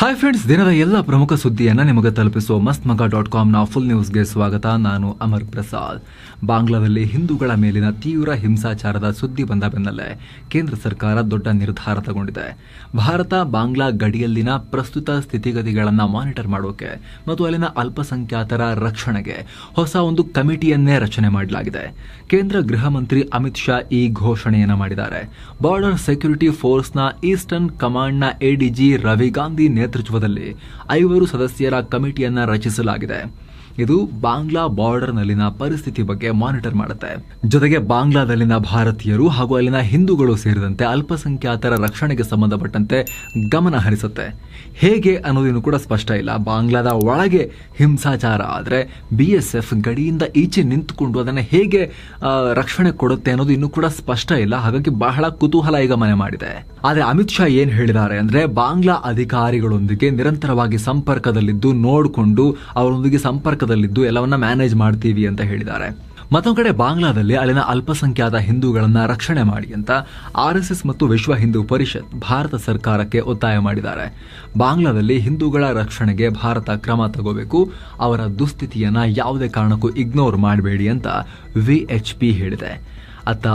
Hi friends ದಿನದ ಎಲ್ಲ ಪ್ರಮುಖ ಸುದ್ದಿಯನ್ನ ನಿಮಗೆ ತಲುಪಿಸುವ ಮಸ್ತ್ ಮಗ ಡಾಟ್ ಕಾಮ್ನ ಫುಲ್ ನ್ಯೂಸ್ಗೆ ಸ್ವಾಗತ. ನಾನು ಅಮರ್ ಪ್ರಸಾದ್. ಬಾಂಗ್ಲಾದಲ್ಲಿ ಹಿಂದೂಗಳ ಮೇಲಿನ ತೀವ್ರ ಹಿಂಸಾಚಾರದ ಸುದ್ದಿ ಬಂದ ಬೆನ್ನಲ್ಲೇ ಕೇಂದ್ರ ಸರ್ಕಾರ ದೊಡ್ಡ ನಿರ್ಧಾರ ತಗೊಂಡಿದೆ. ಭಾರತ, ಬಾಂಗ್ಲಾ ಗಡಿಯಲ್ಲಿನ ಪ್ರಸ್ತುತ ಸ್ಥಿತಿಗತಿಗಳನ್ನು ಮಾನಿಟರ್ ಮಾಡೋಕೆ ಮತ್ತು ಅಲ್ಲಿನ ಅಲ್ಪಸಂಖ್ಯಾತರ ರಕ್ಷಣೆಗೆ ಹೊಸ ಒಂದು ಕಮಿಟಿಯನ್ನೇ ರಚನೆ ಮಾಡಲಾಗಿದೆ. ಕೇಂದ್ರ ಗೃಹ ಮಂತ್ರಿ ಅಮಿತ್ ಶಾ ಈ ಘೋಷಣೆಯನ್ನ ಮಾಡಿದ್ದಾರೆ. ಬಾರ್ಡರ್ ಸೆಕ್ಯೂರಿಟಿ ಫೋರ್ಸ್ನ ಈಸ್ಟರ್ನ್ ಕಮಾಂಡ್ನ ಎಡಿಜಿ ರವಿ ಗಾಂಧಿ ನೇತೃತ್ವದಲ್ಲಿ ಐವರು ಸದಸ್ಯರ ಕಮಿಟಿಯನ್ನು ರಚಿಸಲಾಗಿದೆ. ಇದು ಬಾಂಗ್ಲಾ ಬಾರ್ಡರ್ನಲ್ಲಿನ ಪರಿಸ್ಥಿತಿ ಬಗ್ಗೆ ಮಾನಿಟರ್ ಮಾಡುತ್ತೆ. ಜೊತೆಗೆ ಬಾಂಗ್ಲಾದಲ್ಲಿನ ಭಾರತೀಯರು ಹಾಗೂ ಅಲ್ಲಿನ ಹಿಂದೂಗಳು ಸೇರಿದಂತೆ ಅಲ್ಪಸಂಖ್ಯಾತರ ರಕ್ಷಣೆಗೆ ಸಂಬಂಧಪಟ್ಟಂತೆ ಗಮನ ಹರಿಸುತ್ತೆ. ಹೇಗೆ ಅನ್ನೋದೇನು ಕೂಡ ಸ್ಪಷ್ಟ ಇಲ್ಲ. ಬಾಂಗ್ಲಾದ ಒಳಗೆ ಹಿಂಸಾಚಾರ ಆದರೆ ಬಿ ಎಸ್ ಎಫ್ ಗಡಿಯಿಂದ ಈಚೆ ನಿಂತುಕೊಂಡು ಅದನ್ನು ಹೇಗೆ ರಕ್ಷಣೆ ಕೊಡುತ್ತೆ ಅನ್ನೋದು ಇನ್ನೂ ಕೂಡ ಸ್ಪಷ್ಟ ಇಲ್ಲ. ಹಾಗಾಗಿ ಬಹಳ ಕುತೂಹಲ ಈಗ ಮನೆ ಮಾಡಿದೆ. ಆದರೆ ಅಮಿತ್ ಶಾ ಏನ್ ಹೇಳಿದ್ದಾರೆ ಅಂದ್ರೆ ಬಾಂಗ್ಲಾ ಅಧಿಕಾರಿಗಳೊಂದಿಗೆ ನಿರಂತರವಾಗಿ ಸಂಪರ್ಕದಲ್ಲಿದ್ದು ನೋಡಿಕೊಂಡು ಅವರೊಂದಿಗೆ ಸಂಪರ್ಕದಲ್ಲಿದ್ದು ಎಲ್ಲವನ್ನ ಮ್ಯಾನೇಜ್ ಮಾಡ್ತೀವಿ ಅಂತ ಹೇಳಿದ್ದಾರೆ. ಮತ್ತೊಂದು ಕಡೆ ಬಾಂಗ್ಲಾದಲ್ಲಿ ಅಲ್ಲಿನ ಅಲ್ಪಸಂಖ್ಯಾತ ಹಿಂದೂಗಳನ್ನ ರಕ್ಷಣೆ ಮಾಡಿ ಅಂತ ಆರ್ಎಸ್ಎಸ್ ಮತ್ತು ವಿಶ್ವ ಹಿಂದೂ ಪರಿಷತ್ ಭಾರತ ಸರ್ಕಾರಕ್ಕೆ ಒತ್ತಾಯ ಮಾಡಿದ್ದಾರೆ. ಬಾಂಗ್ಲಾದಲ್ಲಿ ಹಿಂದೂಗಳ ರಕ್ಷಣೆಗೆ ಭಾರತ ಕ್ರಮ ತಗೋಬೇಕು, ಅವರ ದುಸ್ಥಿತಿಯನ್ನ ಯಾವುದೇ ಕಾರಣಕ್ಕೂ ಇಗ್ನೋರ್ ಮಾಡಬೇಡಿ ಅಂತ ವಿಎಚ್ಪಿ ಹೇಳಿದೆ. ಅತ್ತ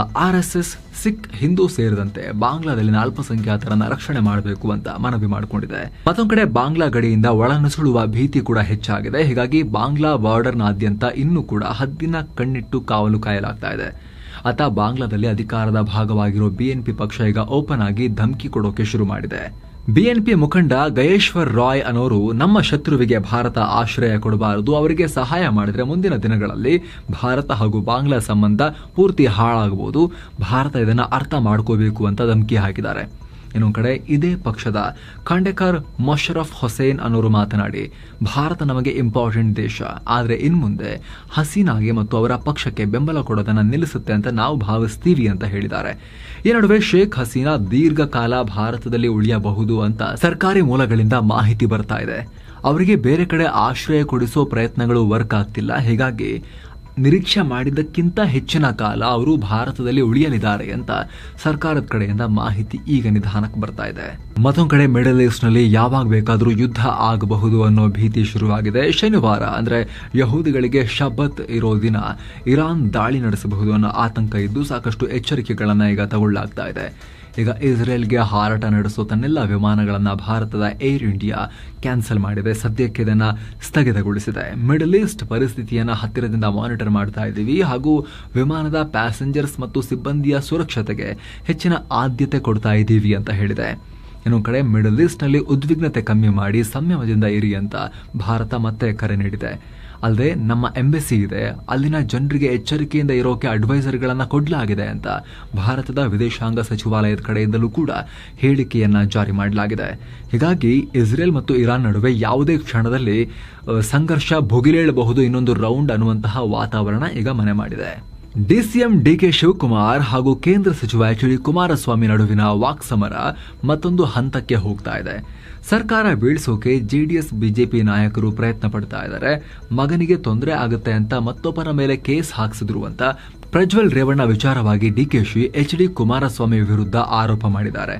ಎಸ್ ಸಿಖ್, ಹಿಂದೂ ಸೇರಿದಂತೆ ಬಾಂಗ್ಲಾದಲ್ಲಿನ ಅಲ್ಪಸಂಖ್ಯಾತರನ್ನ ರಕ್ಷಣೆ ಮಾಡಬೇಕು ಅಂತ ಮನವಿ ಮಾಡಿಕೊಂಡಿದೆ. ಮತ್ತೊಂದು ಕಡೆ ಬಾಂಗ್ಲಾ ಗಡಿಯಿಂದ ಒಳನುಸುಳುವ ಭೀತಿ ಕೂಡ ಹೆಚ್ಚಾಗಿದೆ. ಹೀಗಾಗಿ ಬಾಂಗ್ಲಾ ಬಾರ್ಡರ್ನಾದ್ಯಂತ ಇನ್ನೂ ಕೂಡ ಹದ್ದಿನ ಕಣ್ಣಿಟ್ಟು ಕಾವಲು ಕಾಯಲಾಗ್ತಾ ಇದೆ. ಅತ ಬಾಂಗ್ಲಾದಲ್ಲಿ ಅಧಿಕಾರದ ಭಾಗವಾಗಿರೋ ಬಿಎನ್ಪಿ ಪಕ್ಷ ಈಗ ಓಪನ್ ಆಗಿ ಧಮಕಿ ಕೊಡೋಕೆ ಶುರು ಮಾಡಿದೆ. ಬಿಎನ್ಪಿ ಮುಖಂಡ ಗಯೇಶ್ವರ್ ರಾಯ್ ಅನ್ನೋರು ನಮ್ಮ ಶತ್ರುವಿಗೆ ಭಾರತ ಆಶ್ರಯ ಕೊಡಬಾರದು, ಅವರಿಗೆ ಸಹಾಯ ಮಾಡಿದ್ರೆ ಮುಂದಿನ ದಿನಗಳಲ್ಲಿ ಭಾರತ ಹಾಗೂ ಬಾಂಗ್ಲಾ ಸಂಬಂಧ ಪೂರ್ತಿ ಹಾಳಾಗಬಹುದು, ಭಾರತ ಇದನ್ನು ಅರ್ಥ ಮಾಡ್ಕೋಬೇಕು ಅಂತ ಧಮಕಿ ಹಾಕಿದ್ದಾರೆ. ಇನ್ನೊಂದು ಕಡೆ ಇದೇ ಪಕ್ಷದ ಖಂಡೇಕರ್ ಮೊಷರಫ್ ಹೊಸೇನ್ ಅನ್ನೋರು ಮಾತನಾಡಿ, ಭಾರತ ನಮಗೆ ಇಂಪಾರ್ಟೆಂಟ್ ದೇಶ. ಆದರೆ ಇನ್ಮುಂದೆ ಹಸೀನಾಗೆ ಮತ್ತು ಅವರ ಪಕ್ಷಕ್ಕೆ ಬೆಂಬಲ ಕೊಡೋದನ್ನು ನಿಲ್ಲಿಸುತ್ತೆ ಅಂತ ನಾವು ಭಾವಿಸ್ತೀವಿ ಅಂತ ಹೇಳಿದ್ದಾರೆ. ಈ ನಡುವೆ ಶೇಖ್ ಹಸೀನಾ ದೀರ್ಘಕಾಲ ಭಾರತದಲ್ಲಿ ಉಳಿಯಬಹುದು ಅಂತ ಸರ್ಕಾರಿ ಮೂಲಗಳಿಂದ ಮಾಹಿತಿ ಬರ್ತಾ ಇದೆ. ಅವರಿಗೆ ಬೇರೆ ಕಡೆ ಆಶ್ರಯ ಕೊಡಿಸೋ ಪ್ರಯತ್ನಗಳು ವರ್ಕ್ ಆಗ್ತಿಲ್ಲ. ಹೀಗಾಗಿ ನಿರೀಕ್ಷೆ ಮಾಡಿದ್ದಕ್ಕಿಂತ ಹೆಚ್ಚಿನ ಕಾಲ ಅವರು ಭಾರತದಲ್ಲಿ ಉಳಿಯಲಿದ್ದಾರೆ ಅಂತ ಸರ್ಕಾರದ ಕಡೆಯಿಂದ ಮಾಹಿತಿ ಈಗ ನಿಧಾನಕ್ಕೆ ಬರ್ತಾ ಇದೆ. ಮತ್ತೊಂದು ಕಡೆ ಮಿಡಲ್ ಈಸ್ಟ್ನಲ್ಲಿ ಯಾವಾಗ ಬೇಕಾದರೂ ಯುದ್ಧ ಆಗಬಹುದು ಅನ್ನೋ ಭೀತಿ ಶುರುವಾಗಿದೆ. ಶನಿವಾರ ಅಂದ್ರೆ ಯಹೂದಿಗಳಿಗೆ ಶಬತ್ ಇರೋ ದಿನ ಇರಾನ್ ದಾಳಿ ನಡೆಸಬಹುದು ಅನ್ನೋ ಆತಂಕ ಇದ್ದು ಸಾಕಷ್ಟು ಎಚ್ಚರಿಕೆಗಳನ್ನ ಈಗ ತಗೊಳ್ಳಾಗ್ತಾ ಇದೆ. ಈಗ ಇಸ್ರೇಲ್ಗೆ ಹಾರಾಟ ನಡೆಸುವ ತನ್ನೆಲ್ಲ ವಿಮಾನಗಳನ್ನು ಭಾರತದ ಏರ್ ಇಂಡಿಯಾ ಕ್ಯಾನ್ಸಲ್ ಮಾಡಿದೆ. ಸದ್ಯಕ್ಕೆ ಇದನ್ನು ಸ್ಥಗಿತಗೊಳಿಸಿದೆ. ಮಿಡಲ್ ಈಸ್ಟ್ ಪರಿಸ್ಥಿತಿಯನ್ನು ಹತ್ತಿರದಿಂದ ಮಾನಿಟರ್ ಮಾಡ್ತಾ ಇದ್ದೀವಿ. ಹಾಗೂ ವಿಮಾನದ ಪ್ಯಾಸೆಂಜರ್ಸ್ ಮತ್ತು ಸಿಬ್ಬಂದಿಯ ಸುರಕ್ಷತೆಗೆ ಹೆಚ್ಚಿನ ಆದ್ಯತೆ ಕೊಡ್ತಾ ಇದ್ದೀವಿ ಅಂತ ಹೇಳಿದೆ. ಇನ್ನೊಂದು ಕಡೆ ಮಿಡಲ್ ಈಸ್ಟ್ನಲ್ಲಿ ಉದ್ವಿಗ್ನತೆ ಕಮ್ಮಿ ಮಾಡಿ ಸಂಯಮದಿಂದ ಇರಿ ಅಂತ ಭಾರತ ಮತ್ತೆ ಕರೆ ನೀಡಿದೆ. ಅಲ್ಲದೆ ನಮ್ಮ ಎಂಬೆಸಿ ಇದೆ. ಅಲ್ಲಿನ ಜನರಿಗೆ ಎಚ್ಚರಿಕೆಯಿಂದ ಇರೋಕೆ ಅಡ್ವೈಸರ್ಗಳನ್ನ ಕೊಡಲಾಗಿದೆ ಅಂತ ಭಾರತದ ವಿದೇಶಾಂಗ ಸಚಿವಾಲಯದ ಕಡೆಯಿಂದಲೂ ಕೂಡ ಹೇಳಿಕೆಯನ್ನ ಜಾರಿ ಮಾಡಲಾಗಿದೆ. ಹೀಗಾಗಿ ಇಸ್ರೇಲ್ ಮತ್ತು ಇರಾನ್ ನಡುವೆ ಯಾವುದೇ ಕ್ಷಣದಲ್ಲಿ ಸಂಘರ್ಷ ಭುಗಿಲೇಳಬಹುದು ಇನ್ನೊಂದು ರೌಂಡ್ ಅನ್ನುವಂತಹ ವಾತಾವರಣ ಈಗ ಮನೆ ಮಾಡಿದೆ. ಡಿಸಿಎಂ ಡಿಕೆ ಶಿವಕುಮಾರ್ ಹಾಗೂ ಕೇಂದ್ರ ಸಚಿವ ಎಚ್ ಡಿ ಕುಮಾರಸ್ವಾಮಿ ನಡುವಿನ ವಾಕ್ಸಮರ ಮತ್ತೊಂದು ಹಂತಕ್ಕೆ ಹೋಗ್ತಾ ಇದೆ. ಸರ್ಕಾರ ಬೀಳಿಸೋಕೆ ಜೆಡಿಎಸ್, ಬಿಜೆಪಿ ನಾಯಕರು ಪ್ರಯತ್ನ ಪಡ್ತಾ ಇದ್ದಾರೆ. ಮಗನಿಗೆ ತೊಂದರೆ ಆಗುತ್ತೆ ಅಂತ ಮತ್ತೊಬ್ಬರ ಮೇಲೆ ಕೇಸ್ ಹಾಕಿಸಿದ್ರು ಅಂತ ಪ್ರಜ್ವಲ್ ರೇವಣ್ಣ ವಿಚಾರವಾಗಿ ಡಿಕೆಶಿ ಎಚ್ ಡಿ ಕುಮಾರಸ್ವಾಮಿ ವಿರುದ್ಧ ಆರೋಪ ಮಾಡಿದ್ದಾರೆ.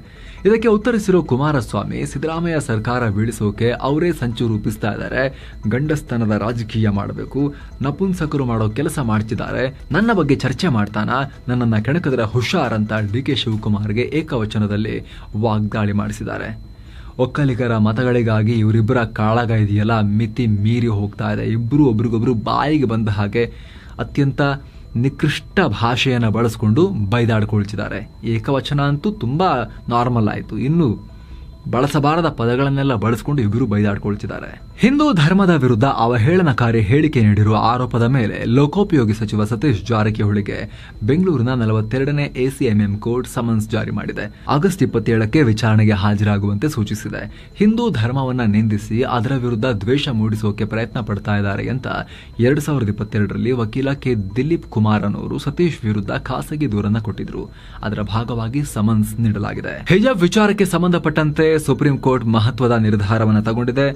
ಇದಕ್ಕೆ ಉತ್ತರಿಸಿರೋ ಕುಮಾರಸ್ವಾಮಿ, ಸಿದ್ದರಾಮಯ್ಯ ಸರ್ಕಾರ ಬೀಳಿಸೋಕೆ ಅವರೇ ಸಂಚು ರೂಪಿಸ್ತಾ ಇದ್ದಾರೆ. ಗಂಡಸ್ತನದ ರಾಜಕೀಯ ಮಾಡಬೇಕು. ನಪುಂಸಕರು ಮಾಡೋ ಕೆಲಸ ಮಾಡ್ತಿದ್ದಾರೆ. ನನ್ನ ಬಗ್ಗೆ ಚರ್ಚೆ ಮಾಡ್ತಾನ? ನನ್ನನ್ನ ಕೆಣಕಿದ್ರೆ ಹುಷಾರ್ ಅಂತ ಡಿ ಕೆ ಶಿವಕುಮಾರ್ಗೆ ಏಕವಚನದಲ್ಲಿ ವಾಗ್ದಾಳಿ ಮಾಡಿಸಿದ್ದಾರೆ. ಒಕ್ಕಲಿಗರ ಮತಗಳಿಗಾಗಿ ಇವರಿಬ್ಬರ ಕಾಳಗ ಇದೆಯಲ್ಲ, ಮಿತಿ ಮೀರಿ ಹೋಗ್ತಾ ಇದೆ. ಇಬ್ಬರು ಒಬ್ರಿಗೊಬ್ರು ಬಾಯಿಗೆ ಬಂದ ಹಾಗೆ ಅತ್ಯಂತ ನಿಕೃಷ್ಟ ಭಾಷೆಯನ್ನು ಬಳಸ್ಕೊಂಡು ಬೈದಾಡ್ಕೊಳ್ತಿದ್ದಾರೆ. ಏಕವಚನ ಅಂತೂ ತುಂಬ ನಾರ್ಮಲ್ ಆಯಿತು. ಇನ್ನು ಬಳಸಬಾರದ ಪದಗಳನ್ನೆಲ್ಲ ಬಳಸಿಕೊಂಡು ಇಬ್ಬರು ಬೈದಾಡ್ಕೊಳ್ತಿದ್ದಾರೆ. ಹಿಂದೂ ಧರ್ಮದ ವಿರುದ್ಧ ಅವಹೇಳನಕಾರಿ ಹೇಳಿಕೆ ನೀಡಿರುವ ಆರೋಪದ ಮೇಲೆ ಲೋಕೋಪಯೋಗಿ ಸಚಿವ ಸತೀಶ್ ಜಾರಕಿಹೊಳಿಗೆ ಬೆಂಗಳೂರಿನ ನಲವತ್ತೆರಡನೇ ಎಸಿಎಂಎಂ ಕೋರ್ಟ್ ಸಮನ್ಸ್ ಜಾರಿ ಮಾಡಿದೆ. ಆಗಸ್ಟ್ ಇಪ್ಪತ್ತೇಳಕ್ಕೆ ವಿಚಾರಣೆಗೆ ಹಾಜರಾಗುವಂತೆ ಸೂಚಿಸಿದೆ. ಹಿಂದೂ ಧರ್ಮವನ್ನ ನಿಂದಿಸಿ ಅದರ ವಿರುದ್ಧ ದ್ವೇಷ ಮೂಡಿಸೋಕೆ ಪ್ರಯತ್ನ ಪಡ್ತಾ ಇದ್ದಾರೆ ಅಂತ ಎರಡ್ ಸಾವಿರದ ಇಪ್ಪತ್ತೆರಡರಲ್ಲಿ ವಕೀಲ ಕೆ. ದಿಲೀಪ್ ಕುಮಾರ್ ಅನ್ನೋರು ಸತೀಶ್ ವಿರುದ್ಧ ಖಾಸಗಿ ದೂರನ್ನ ಕೊಟ್ಟಿದ್ರು. ಅದರ ಭಾಗವಾಗಿ ಸಮನ್ಸ್ ನೀಡಲಾಗಿದೆ. ಹಿಜಾಬ್ ವಿಚಾರಕ್ಕೆ ಸಂಬಂಧಪಟ್ಟಂತೆ ಸುಪ್ರೀಂ ಕೋರ್ಟ್ ಮಹತ್ವದ ನಿರ್ಧಾರವನ್ನು ತಗೊಂಡಿದೆ.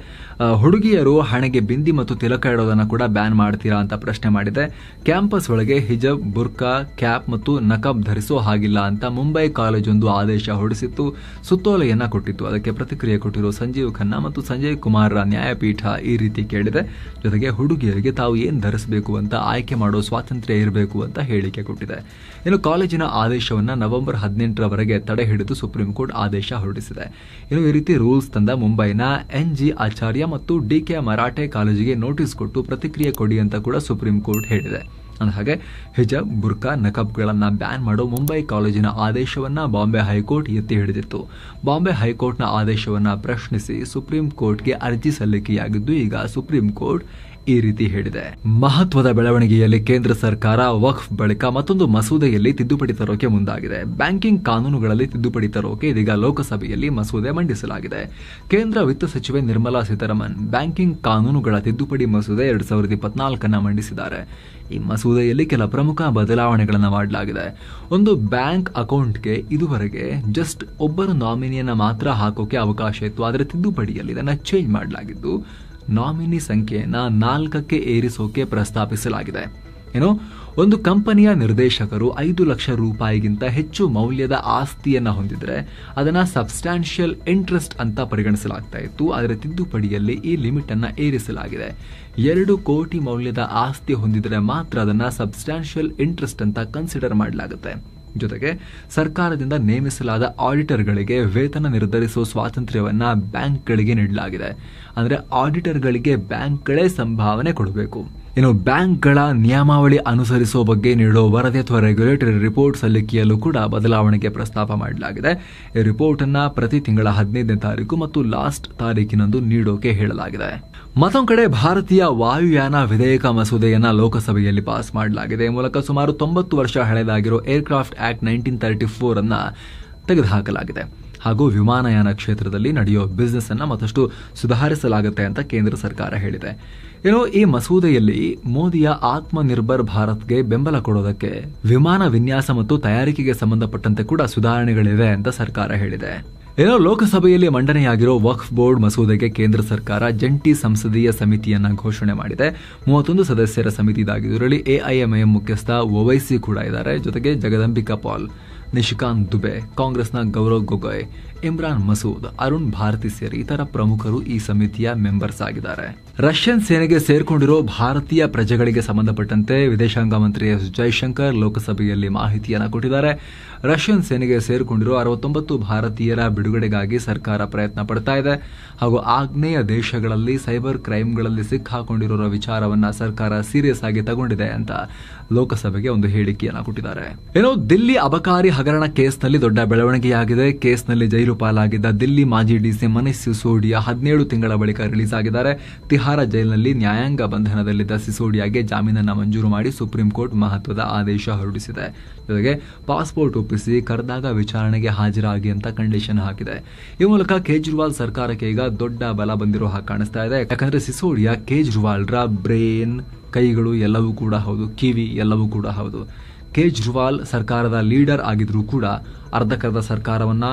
ಹುಡುಗಿಯರು ಹಣೆಗೆ ಬಿಂದಿ ಮತ್ತು ತಿಲಕ ಇಡೋದನ್ನು ಕೂಡ ಬ್ಯಾನ್ ಮಾಡ್ತೀರಾ ಅಂತ ಪ್ರಶ್ನೆ ಮಾಡಿದೆ. ಕ್ಯಾಂಪಸ್ ಒಳಗೆ ಹಿಜಬ್, ಬುರ್ಕಾ, ಕ್ಯಾಪ್ ಮತ್ತು ನಕಬ್ ಧರಿಸೋ ಹಾಗಿಲ್ಲ ಅಂತ ಮುಂಬೈ ಕಾಲೇಜೊಂದು ಆದೇಶ ಹೊರಡಿಸಿತ್ತು. ಸುತ್ತೋಲೆಯನ್ನ ಕೊಟ್ಟಿತ್ತು. ಅದಕ್ಕೆ ಪ್ರತಿಕ್ರಿಯೆ ಕೊಟ್ಟಿರುವ ಸಂಜೀವ್ ಖನ್ನಾ ಮತ್ತು ಸಂಜಯ್ ಕುಮಾರ್ರ ನ್ಯಾಯಪೀಠ ಈ ರೀತಿ ಕೇಳಿದೆ. ಜೊತೆಗೆ ಹುಡುಗಿಯರಿಗೆ ತಾವು ಏನು ಧರಿಸಬೇಕು ಅಂತ ಆಯ್ಕೆ ಮಾಡೋ ಸ್ವಾತಂತ್ರ್ಯ ಇರಬೇಕು ಅಂತ ಹೇಳಿಕೆ ಕೊಟ್ಟಿದೆ. ಇನ್ನು ಕಾಲೇಜಿನ ಆದೇಶವನ್ನು ನವೆಂಬರ್ ಹದಿನೆಂಟರವರೆಗೆ ತಡೆ ಹಿಡಿದು ಸುಪ್ರೀಂ ಕೋರ್ಟ್ ಆದೇಶ ಹೊರಡಿಸಿದೆ. ಇನ್ನು ಈ ರೀತಿ ರೂಲ್ಸ್ ತಂದ ಮುಂಬೈನ ಎನ್ ಜಿ ಆಚಾರ್ಯ ಮತ್ತು ಡಿ ಕೆ ಮರಾಠೆ ಕಾಲೇಜಿಗೆ ನೋಟಿಸ್ ಕೊಟ್ಟು ಪ್ರತಿಕ್ರಿಯೆ ಕೊಡಿ ಅಂತ ಕೂಡ ಸುಪ್ರೀಂ ಕೋರ್ಟ್ ಹೇಳಿದೆ. ಅಂದಹಾಗೆ ಹಿಜಾಬ್, ಬುರ್ಕಾ ನಕಬ್ಗಳನ್ನು ಬ್ಯಾನ್ ಮಾಡೋ ಮುಂಬೈ ಕಾಲೇಜಿನ ಆದೇಶವನ್ನು ಬಾಂಬೆ ಹೈಕೋರ್ಟ್ ಎತ್ತಿ ಹಿಡಿದಿತ್ತು. ಬಾಂಬೆ ಹೈಕೋರ್ಟ್ನ ಆದೇಶವನ್ನು ಪ್ರಶ್ನಿಸಿ ಸುಪ್ರೀಂ ಕೋರ್ಟ್ಗೆ ಅರ್ಜಿ ಸಲ್ಲಿಕೆಯಾಗಿದ್ದು ಈಗ ಸುಪ್ರೀಂ ಕೋರ್ಟ್ ಈ ರೀತಿ ಹೇಳಿದೆ. ಮಹತ್ವದ ಬೆಳವಣಿಗೆಯಲ್ಲಿ ಕೇಂದ್ರ ಸರ್ಕಾರ ವಕ್ಫ್ ಬಳಿಕ ಮತ್ತೊಂದು ಮಸೂದೆಯಲ್ಲಿ ತಿದ್ದುಪಡಿ ತರೋಕೆ ಮುಂದಾಗಿದೆ. ಬ್ಯಾಂಕಿಂಗ್ ಕಾನೂನುಗಳಲ್ಲಿ ತಿದ್ದುಪಡಿ ತರೋಕೆ ಇದೀಗ ಲೋಕಸಭೆಯಲ್ಲಿ ಮಸೂದೆ ಮಂಡಿಸಲಾಗಿದೆ. ಕೇಂದ್ರ ವಿತ್ತ ಸಚಿವೆ ನಿರ್ಮಲಾ ಸೀತಾರಾಮನ್ ಬ್ಯಾಂಕಿಂಗ್ ಕಾನೂನುಗಳ ತಿದ್ದುಪಡಿ ಮಸೂದೆ ಎರಡ್ ಸಾವಿರದ ಇಪ್ಪತ್ನಾಲ್ಕನ್ನ ಮಂಡಿಸಿದ್ದಾರೆ. ಈ ಮಸೂದೆಯಲ್ಲಿ ಕೆಲ ಪ್ರಮುಖ ಬದಲಾವಣೆಗಳನ್ನು ಮಾಡಲಾಗಿದೆ. ಒಂದು ಬ್ಯಾಂಕ್ ಅಕೌಂಟ್ಗೆ ಇದುವರೆಗೆ ಜಸ್ಟ್ ಒಬ್ಬರು ನಾಮಿನಿಯನ್ನ ಮಾತ್ರ ಹಾಕೋಕೆ ಅವಕಾಶ ಇತ್ತು. ಆದರೆ ತಿದ್ದುಪಡಿಯಲ್ಲಿ ಇದನ್ನು ಚೇಂಜ್ ಮಾಡಲಾಗಿದ್ದು ನಾಮಿನಿ ಸಂಖ್ಯೆಯನ್ನ ನಾಲ್ಕಕ್ಕೆ ಏರಿಸೋಕೆ ಪ್ರಸ್ತಾಪಿಸಲಾಗಿದೆ. ಏನು, ಒಂದು ಕಂಪನಿಯ ನಿರ್ದೇಶಕರು ಐದು ಲಕ್ಷ ರೂಪಾಯಿಗಿಂತ ಹೆಚ್ಚು ಮೌಲ್ಯದ ಆಸ್ತಿಯನ್ನ ಹೊಂದಿದ್ರೆ ಅದನ್ನ ಸಬ್ಸ್ಟಾನ್ಷಿಯಲ್ ಇಂಟ್ರೆಸ್ಟ್ ಅಂತ ಪರಿಗಣಿಸಲಾಗ್ತಾ ಇತ್ತು. ಆದರೆ ತಿದ್ದುಪಡಿಯಲ್ಲಿ ಈ ಲಿಮಿಟ್ ಅನ್ನ ಏರಿಸಲಾಗಿದೆ. ಎರಡು ಕೋಟಿ ಮೌಲ್ಯದ ಆಸ್ತಿ ಹೊಂದಿದ್ರೆ ಮಾತ್ರ ಅದನ್ನ ಸಬ್ಸ್ಟಾನ್ಷಿಯಲ್ ಇಂಟ್ರೆಸ್ಟ್ ಅಂತ ಕನ್ಸಿಡರ್ ಮಾಡಲಾಗುತ್ತೆ. ಜೊತೆಗೆ ಸರ್ಕಾರದಿಂದ ನೇಮಿಸಲಾದ ಆಡಿಟರ್ಗಳಿಗೆ ವೇತನ ನಿರ್ಧರಿಸುವ ಸ್ವಾತಂತ್ರ್ಯವನ್ನು ಬ್ಯಾಂಕ್ಗಳಿಗೆ ನೀಡಲಾಗಿದೆ. ಅಂದರೆ ಆಡಿಟರ್ಗಳಿಗೆ ಬ್ಯಾಂಕ್ಗಳೇ ಸಂಭಾವನೆ ಕೊಡಬೇಕು. ಇನ್ನು ಬ್ಯಾಂಕ್ಗಳ ನಿಯಮಾವಳಿ ಅನುಸರಿಸುವ ಬಗ್ಗೆ ನೀಡುವ ವರದಿ ಅಥವಾ ರೆಗ್ಯುಲೇಟರಿ ರಿಪೋರ್ಟ್ ಸಲ್ಲಿಕೆಯಲ್ಲೂ ಕೂಡ ಬದಲಾವಣೆಗೆ ಪ್ರಸ್ತಾಪ ಮಾಡಲಾಗಿದೆ. ಈ ರಿಪೋರ್ಟ್ ಅನ್ನ ಪ್ರತಿ ತಿಂಗಳ ಹದಿನೈದನೇ ತಾರೀಕು ಮತ್ತು ಲಾಸ್ಟ್ ತಾರೀಕಿನಂದು ನೀಡೋಕೆ ಹೇಳಲಾಗಿದೆ. ಮತ್ತೊಂದು ಕಡೆ ಭಾರತೀಯ ವಾಯುಯಾನ ವಿಧೇಯಕ ಮಸೂದೆಯನ್ನು ಲೋಕಸಭೆಯಲ್ಲಿ ಪಾಸ್ ಮಾಡಲಾಗಿದೆ. ಮೂಲಕ ಸುಮಾರು ತೊಂಬತ್ತು ವರ್ಷ ಹಳೆಯದಾಗಿರೋ Aircraft Act nineteen thirty four ಅನ್ನ ತೆಗೆದುಹಾಕಲಾಗಿದೆ. ಹಾಗೂ ವಿಮಾನಯಾನ ಕ್ಷೇತ್ರದಲ್ಲಿ ನಡೆಯೋ ಬಿಸ್ನೆಸ್ ಅನ್ನ ಮತ್ತಷ್ಟು ಸುಧಾರಿಸಲಾಗುತ್ತೆ ಅಂತ ಕೇಂದ್ರ ಸರ್ಕಾರ ಹೇಳಿದೆ. ಏನೋ, ಈ ಮಸೂದೆಯಲ್ಲಿ ಮೋದಿಯ ಆತ್ಮನಿರ್ಭರ್ ಭಾರತ್ಗೆ ಬೆಂಬಲ ಕೊಡೋದಕ್ಕೆ ವಿಮಾನ ವಿನ್ಯಾಸ ಮತ್ತು ತಯಾರಿಕೆಗೆ ಸಂಬಂಧಪಟ್ಟಂತೆ ಕೂಡ ಸುಧಾರಣೆಗಳಿವೆ ಅಂತ ಸರ್ಕಾರ ಹೇಳಿದೆ. ಏನೋ ಲೋಕಸಭೆಯಲ್ಲಿ ಮಂಡನೆಯಾಗಿರೋ ವಕ್ಫ್ ಬೋರ್ಡ್ ಮಸೂದೆಗೆ ಕೇಂದ್ರ ಸರ್ಕಾರ ಜಂಟಿ ಸಂಸದೀಯ ಸಮಿತಿಯನ್ನ ಘೋಷಣೆ ಮಾಡಿದೆ. ಮೂವತ್ತೊಂದು ಸದಸ್ಯರ ಸಮಿತಿ ಇದಾಗಿದ್ದು ಇದರಲ್ಲಿ ಎಐಎಂಐಎಂ ಮುಖ್ಯಸ್ಥ ಒವೈಸಿ ಕೂಡ ಇದ್ದಾರೆ. ಜೊತೆಗೆ ಜಗದಂಬಿಕಾ ಪಾಲ್, ನಿಶಿಕಾಂತ್ ದುಬೆ, ಕಾಂಗ್ರೆಸ್ನ ಗೌರವ್ ಗೊಗೊಯ್ ಇಮ್ರಾನ್ ಮಸೂದ್, ಅರುಣ್ ಭಾರತಿ ಸೇರಿ ಇತರ ಪ್ರಮುಖರು ಈ ಸಮಿತಿಯ ಮೆಂಬರ್ಸ್ ಆಗಿದ್ದಾರೆ. ರಷ್ಯನ್ ಸೇನೆಗೆ ಸೇರ್ಕೊಂಡಿರೋ ಭಾರತೀಯ ಪ್ರಜೆಗಳಿಗೆ ಸಂಬಂಧಪಟ್ಟಂತೆ ವಿದೇಶಾಂಗ ಮಂತ್ರಿ ಎಸ್ ಜೈಶಂಕರ್ ಲೋಕಸಭೆಯಲ್ಲಿ ಮಾಹಿತಿಯನ್ನ ಕೊಟ್ಟಿದ್ದಾರೆ. ರಷ್ಯನ್ ಸೇನೆಗೆ ಸೇರಿಕೊಂಡಿರೋ ಅರವತ್ತೊಂಬತ್ತು ಭಾರತೀಯರ ಬಿಡುಗಡೆಗಾಗಿ ಸರ್ಕಾರ ಪ್ರಯತ್ನ ಪಡ್ತಾ ಇದೆ. ಹಾಗೂ ಆಗ್ನೇಯ ದೇಶಗಳಲ್ಲಿ ಸೈಬರ್ ಕ್ರೈಮ್ಗಳಲ್ಲಿ ಸಿಕ್ಕಾಕೊಂಡಿರೋ ವಿಚಾರವನ್ನ ಸರ್ಕಾರ ಸೀರಿಯಸ್ ಆಗಿ ತಗೊಂಡಿದೆ ಅಂತ ಲೋಕಸಭೆಗೆ ಒಂದು ಹೇಳಿಕೆಯನ್ನ ಕೊಟ್ಟಿದ್ದಾರೆ. ಏನೋ ದಿಲ್ಲಿ ಅಬಕಾರಿ ಹಗರಣ ಕೇಸ್ನಲ್ಲಿ ದೊಡ್ಡ ಬೆಳವಣಿಗೆಯಾಗಿದೆ. ಕೇಸ್ನಲ್ಲಿ ಜೈಲು ಪಾಲಾಗಿದ್ದ ದಿಲ್ಲಿ ಮಾಜಿ ಡಿಸಿ ಮನೀಶ್ ಸಿಸೋಡಿಯಾ ಹದಿನೇಳು ತಿಂಗಳ ಬಳಿಕ ರಿಲೀಸ್ ಆಗಿದ್ದಾರೆ. ತಿಹಾರ ಜೈಲಿನಲ್ಲಿ ನ್ಯಾಯಾಂಗ ಬಂಧನದಲ್ಲಿದ್ದ ಸಿಸೋಡಿಯಾಗೆ ಜಾಮೀನನ್ನು ಮಂಜೂರು ಮಾಡಿ ಸುಪ್ರೀಂ ಕೋರ್ಟ್ ಮಹತ್ವದ ಆದೇಶ ಹೊರಡಿಸಿದೆ. ಜೊತೆಗೆ ಪಾಸ್ಪೋರ್ಟ್ ಒಪ್ಪಿಸಿ ಕರೆದಾಗ ವಿಚಾರಣೆಗೆ ಹಾಜರಾಗಿ ಅಂತ ಕಂಡೀಷನ್ ಹಾಕಿದೆ. ಈ ಮೂಲಕ ಕೇಜ್ರಿವಾಲ್ ಸರ್ಕಾರಕ್ಕೆ ಈಗ ದೊಡ್ಡ ಬಲ ಬಂದಿರೋ ಹಾಗೆ ಕಾಣಿಸ್ತಾ ಇದೆ. ಯಾಕಂದ್ರೆ ಸಿಸೋಡಿಯಾ ಕೇಜ್ರಿವಾಲ್ರ ಬ್ರೇನ್ ಕೈಗಳು ಎಲ್ಲವೂ ಕೂಡ ಹೌದು, ಕಿವಿ ಎಲ್ಲವೂ ಕೂಡ ಹೌದು. ಕೇಜ್ರಿವಾಲ್ ಸರ್ಕಾರದ ಲೀಡರ್ ಆಗಿದ್ರೂ ಕೂಡ ಅರ್ಧಕರ್ಧ ಸರ್ಕಾರವನ್ನ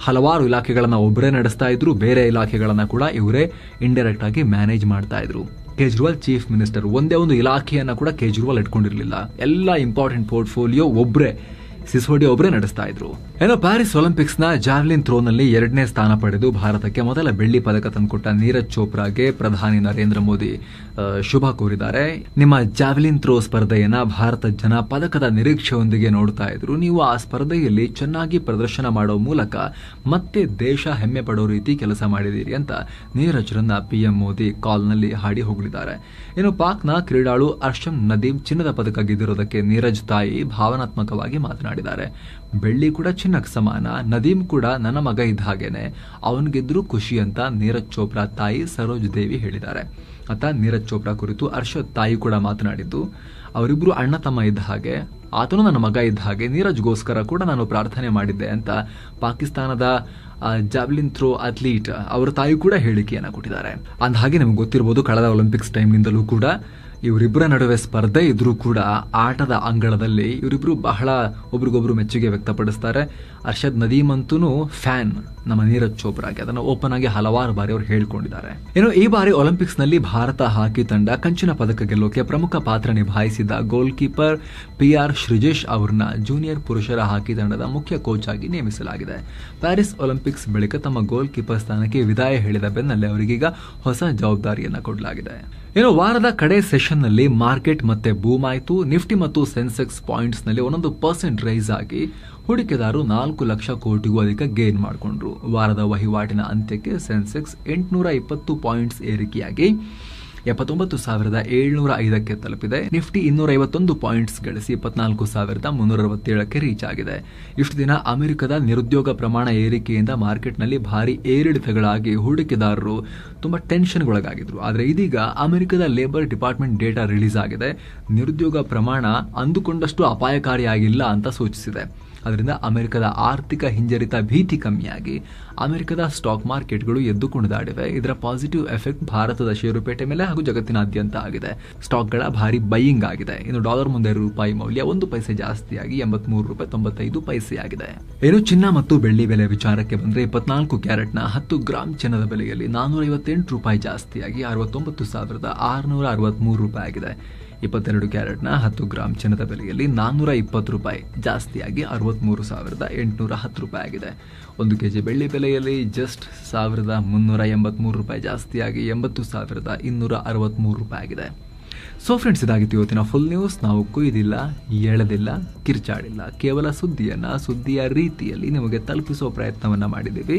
ಹಲವಾರು ಇಲಾಖೆಗಳನ್ನ ಒಬ್ಬರೇ ನಡೆಸ್ತಾ ಇದ್ರು, ಬೇರೆ ಇಲಾಖೆಗಳನ್ನ ಕೂಡ ಇವರೇ ಇಂಡೈರೆಕ್ಟ್ ಆಗಿ ಮ್ಯಾನೇಜ್ ಮಾಡ್ತಾ ಇದ್ರು. ಕೇಜ್ರಿವಾಲ್ ಚೀಫ್ ಮಿನಿಸ್ಟರ್ ಒಂದೇ ಒಂದು ಇಲಾಖೆಯನ್ನ ಕೂಡ ಕೇಜ್ರಿವಾಲ್ ಇಟ್ಕೊಂಡಿರಲಿಲ್ಲ. ಎಲ್ಲ ಇಂಪಾರ್ಟೆಂಟ್ ಪೋರ್ಟ್ಫೋಲಿಯೋ ಒಬ್ರೆ ಸಿಸೋಡಿಯಾ ಒಬ್ಬರೇ ನಡೆಸ್ತಾ ಇದ್ರು. ಏನೋ ಪ್ಯಾರಿಸ್ ಒಲಿಂಪಿಕ್ಸ್ನ ಜಾವ್ಲಿನ್ ಥ್ರೋನಲ್ಲಿ ಎರಡನೇ ಸ್ಥಾನ ಪಡೆದು ಭಾರತಕ್ಕೆ ಮೊದಲ ಬೆಳ್ಳಿ ಪದಕ ತಂದುಕೊಟ್ಟ ನೀರಜ್ ಚೋಪ್ರಾಗೆ ಪ್ರಧಾನಿ ನರೇಂದ್ರ ಮೋದಿ ಶುಭ ಕೋರಿದ್ದಾರೆ. ನಿಮ್ಮ ಜಾವ್ಲಿನ್ ಥ್ರೋ ಸ್ಪರ್ಧೆಯನ್ನ ಭಾರತ ಜನ ಪದಕದ ನಿರೀಕ್ಷೆಯೊಂದಿಗೆ ನೋಡ್ತಾ ಇದ್ರು. ನೀವು ಆ ಸ್ಪರ್ಧೆಯಲ್ಲಿ ಚೆನ್ನಾಗಿ ಪ್ರದರ್ಶನ ಮಾಡೋ ಮೂಲಕ ಮತ್ತೆ ದೇಶ ಹೆಮ್ಮೆ ಪಡೋ ರೀತಿ ಕೆಲಸ ಮಾಡಿದಿರಿ ಅಂತ ನೀರಜ್ರನ್ನ ಪಿಎಂ ಮೋದಿ ಕಾಲ್ನಲ್ಲಿ ಹಾಡಿ ಹೋಗಲಿದ್ದಾರೆ ಇನ್ನು ಪಾಕ್ನ ಕ್ರೀಡಾಳು ಅರ್ಷಂ ನದೀಮ್ ಚಿನ್ನದ ಪದಕ ಗೆದ್ದಿರೋದಕ್ಕೆ ನೀರಜ್ ತಾಯಿ ಭಾವನಾತ್ಮಕವಾಗಿ ಮಾತನಾಡಿದ್ದಾರೆ. ಮಾಡಿದ್ದಾರೆ. ಬೆಳ್ಳಿ ಕೂಡ ಚಿನ್ನಕ್ಕೆ ಸಮಾನ, ನದೀಮ್ ಕೂಡ ನನ್ನ ಮಗ ಇದ್ದ ಹಾಗೇನೆ. ಅವನಿಗಿದ್ರು ಖುಷಿ ಅಂತ ನೀರಜ್ ಚೋಪ್ರಾ ತಾಯಿ ಸರೋಜ್ ದೇವಿ ಹೇಳಿದ್ದಾರೆ. ಆತ ನೀರಜ್ ಚೋಪ್ರಾ ಕುರಿತು ಅರ್ಷದ್ ತಾಯಿ ಕೂಡ ಮಾತನಾಡಿದ್ದು, ಅವರಿಬ್ರು ಅಣ್ಣ ತಮ್ಮ ಇದ್ದ ಹಾಗೆ, ಆತನು ನನ್ನ ಮಗ ಇದ್ದ ಹಾಗೆ ನೀರಜ್ಗೋಸ್ಕರ ಕೂಡ ನಾನು ಪ್ರಾರ್ಥನೆ ಮಾಡಿದ್ದೆ ಅಂತ ಪಾಕಿಸ್ತಾನದ ಜಾವ್ಲಿನ್ ಥ್ರೋ ಅಥ್ಲೀಟ್, ಅವರ ತಾಯಿ ಕೂಡ ಹೇಳಿಕೆಯನ್ನು ಕೊಟ್ಟಿದ್ದಾರೆ. ಅಂದ ಹಾಗೆ ನಿಮ್ಗೆ ಗೊತ್ತಿರಬಹುದು ಕಳೆದ ಒಲಿಂಪಿಕ್ಸ್ ಟೈಮ್ನಿಂದಲೂ ಕೂಡ ಇವರಿಬ್ಬರ ನಡುವೆ ಸ್ಪರ್ಧೆ ಇದ್ರೂ ಕೂಡ ಆಟದ ಅಂಗಳದಲ್ಲಿ ಇವರಿಬ್ರು ಬಹಳ ಒಬ್ರಿಗೊಬ್ರು ಮೆಚ್ಚುಗೆ ವ್ಯಕ್ತಪಡಿಸ್ತಾರೆ. ಅರ್ಷದ್ ನದೀಮ್ ಅಂತೂ ಫ್ಯಾನ್. ನಮ್ಮ ನೀರಜ್ ಚೋಪ್ರಾಗೆ, ಅದನ್ನು ಓಪನ್ ಆಗಿ ಹಲವಾರು ಬಾರಿ ಅವರು ಹೇಳಿಕೊಂಡಿದ್ದಾರೆ. ಏನೋ ಈ ಬಾರಿ ಒಲಿಂಪಿಕ್ಸ್ನಲ್ಲಿ ಭಾರತ ಹಾಕಿ ತಂಡ ಕಂಚಿನ ಪದಕ ಗೆಲ್ಲೋಕೆ ಪ್ರಮುಖ ಪಾತ್ರ ನಿಭಾಯಿಸಿದ goalkeeper P R Sreejesh ಅವರನ್ನ ಜೂನಿಯರ್ ಪುರುಷರ ಹಾಕಿ ತಂಡದ ಮುಖ್ಯ ಕೋಚ್ ಆಗಿ ನೇಮಿಸಲಾಗಿದೆ. ಪ್ಯಾರಿಸ್ ಒಲಿಂಪಿಕ್ಸ್ ಬಳಿಕ ತಮ್ಮ ಗೋಲ್ ಕೀಪರ್ ಸ್ಥಾನಕ್ಕೆ ವಿದಾಯ ಹೇಳಿದ ಬೆನ್ನಲ್ಲೇ ಅವರಿಗೀಗ ಹೊಸ ಜವಾಬ್ದಾರಿಯನ್ನು ಕೊಡಲಾಗಿದೆ. ಇನ್ನು ವಾರದ ಕಡೆ ಸೆಷನ್ನಲ್ಲಿ ಮಾರ್ಕೆಟ್ ಮತ್ತೆ ಬೂಮ್ ಆಯಿತು. ನಿಫ್ಟಿ ಮತ್ತು ಸೆನ್ಸೆಕ್ಸ್ ಪಾಯಿಂಟ್ಸ್ನಲ್ಲಿ ಒಂದೊಂದು ಪರ್ಸೆಂಟ್ ರೈಸ್ ಆಗಿ ಹೂಡಿಕೆದಾರರು ನಾಲ್ಕು ಲಕ್ಷ ಕೋಟಿಗೂ ಅಧಿಕ ಗೇನ್ ಮಾಡಿಕೊಂಡ್ರು. ವಾರದ ವಹಿವಾಟಿನ ಅಂತ್ಯಕ್ಕೆ ಸೆನ್ಸೆಕ್ಸ್ ಎಂಟುನೂರ ಇಪ್ಪತ್ತು ಪಾಯಿಂಟ್ಸ್ ಏರಿಕೆಯಾಗಿ ಎಪ್ಪತ್ತೊಂಬತ್ತು ಸಾವಿರದ ಏಳ್ನೂರ ಐದಕ್ಕೆ ತಲುಪಿದೆ. ನಿಫ್ಟಿ ಇನ್ನೂರ ಐವತ್ತೊಂದು ಪಾಯಿಂಟ್ಸ್ ಗಳಿಸಿ ಇಪ್ಪತ್ನಾಲ್ಕು ಸಾವಿರದ ಮುನ್ನೂರ ಅರವತ್ತೇಳಕ್ಕೆ ರೀಚ್ ಆಗಿದೆ. ಇಷ್ಟು ದಿನ ಅಮೆರಿಕದ ನಿರುದ್ಯೋಗ ಪ್ರಮಾಣ ಏರಿಕೆಯಿಂದ ಮಾರ್ಕೆಟ್ನಲ್ಲಿ ಭಾರಿ ಏರಿಳಿತಗಳಾಗಿ ಹೂಡಿಕೆದಾರರು ತುಂಬಾ ಟೆನ್ಷನ್ಗೊಳಗಾಗಿದ್ರು ಆದರೆ ಇದೀಗ ಅಮೆರಿಕದ ಲೇಬರ್ ಡಿಪಾರ್ಟ್ಮೆಂಟ್ ಡೇಟಾ ರಿಲೀಸ್ ಆಗಿದೆ. ನಿರುದ್ಯೋಗ ಪ್ರಮಾಣ ಅಂದುಕೊಂಡಷ್ಟು ಅಪಾಯಕಾರಿಯಾಗಿಲ್ಲ ಅಂತ ಸೂಚಿಸಿದೆ. ಅದರಿಂದ ಅಮೆರಿಕದ ಆರ್ಥಿಕ ಹಿಂಜರಿತ ಭೀತಿ ಕಮ್ಮಿಯಾಗಿ ಅಮೆರಿಕದ ಸ್ಟಾಕ್ ಮಾರ್ಕೆಟ್ಗಳು ಎದ್ದು ಕುಣಿದಾಡಿವೆ. ಇದರ ಪಾಸಿಟಿವ್ ಎಫೆಕ್ಟ್ ಭಾರತದ ಷೇರುಪೇಟೆ ಮೇಲೆ ಹಾಗೂ ಜಗತ್ತಿನಾದ್ಯಂತ ಆಗಿದೆ. ಸ್ಟಾಕ್ಗಳ ಭಾರಿ ಬೈಯಿಂಗ್ ಆಗಿದೆ. ಇನ್ನು ಡಾಲರ್ ಮುಂದೆ ರೂಪಾಯಿ ಮೌಲ್ಯ, ಒಂದು ಪೈಸೆ ಜಾಸ್ತಿಯಾಗಿ ಎಂಬತ್ಮೂರು ರೂಪಾಯಿ ತೊಂಬತ್ತೈದು ಪೈಸೆಯಾಗಿದೆ. ಇನ್ನು ಚಿನ್ನ ಮತ್ತು ಬೆಳ್ಳಿ ಬೆಲೆ ವಿಚಾರಕ್ಕೆ ಬಂದ್ರೆ ಇಪ್ಪತ್ನಾಲ್ಕು ಕ್ಯಾರೆಟ್ನ ಹತ್ತು ಗ್ರಾಂ ಚಿನ್ನದ ಬೆಲೆಯಲ್ಲಿ ನಾನ್ನೂರ ರೂಪಾಯಿ ಜಾಸ್ತಿಯಾಗಿ ಅರವತ್ತೊಂಬತ್ತು ಸಾವಿರದ ಆರುನೂರ ಅರವತ್ಮೂರು ರೂಪಾಯಿ ಆಗಿದೆ. ಇಪ್ಪತ್ತೆರಡು ಕ್ಯಾರೆಟ್ನ ಹತ್ತು ಗ್ರಾಮ್ ಚಿನ್ನದ ಬೆಲೆಯಲ್ಲಿ ನಾನ್ನೂರ ಇಪ್ಪತ್ತು ರೂಪಾಯಿ. ಜಾಸ್ತಿಯಾಗಿ ಅರವತ್ತ್ಮೂರು ಸಾವಿರದ ಎಂಟುನೂರ ಹತ್ತು ರೂಪಾಯಿ ಆಗಿದೆ. ಒಂದು ಕೆ ಜಿ ಬೆಳ್ಳಿ ಬೆಲೆಯಲ್ಲಿ ಜಸ್ಟ್ ಸಾವಿರದ ಮುನ್ನೂರ ಎಂಬತ್ಮೂರು ರೂಪಾಯಿ, ಜಾಸ್ತಿಯಾಗಿ ಎಂಬತ್ತು ಸಾವಿರದ ಇನ್ನೂರ ಅರವತ್ತ್ಮೂರು ರೂಪಾಯಿ ಆಗಿದೆ. ಸೊ ಫ್ರೆಂಡ್ಸ್ ಇದಾಗಿತ್ತು ಇವತ್ತಿನ ಫುಲ್ ನ್ಯೂಸ್ ನಾವು ಕುಯ್ದಿಲ್ಲ, ಎಳೆದಿಲ್ಲ, ಕಿರ್ಚಾಡಿಲ್ಲ. ಕೇವಲ ಸುದ್ದಿಯನ್ನು ಸುದ್ದಿಯ ರೀತಿಯಲ್ಲಿ ನಿಮಗೆ ತಲುಪಿಸುವ ಪ್ರಯತ್ನವನ್ನು ಮಾಡಿದ್ದೀವಿ.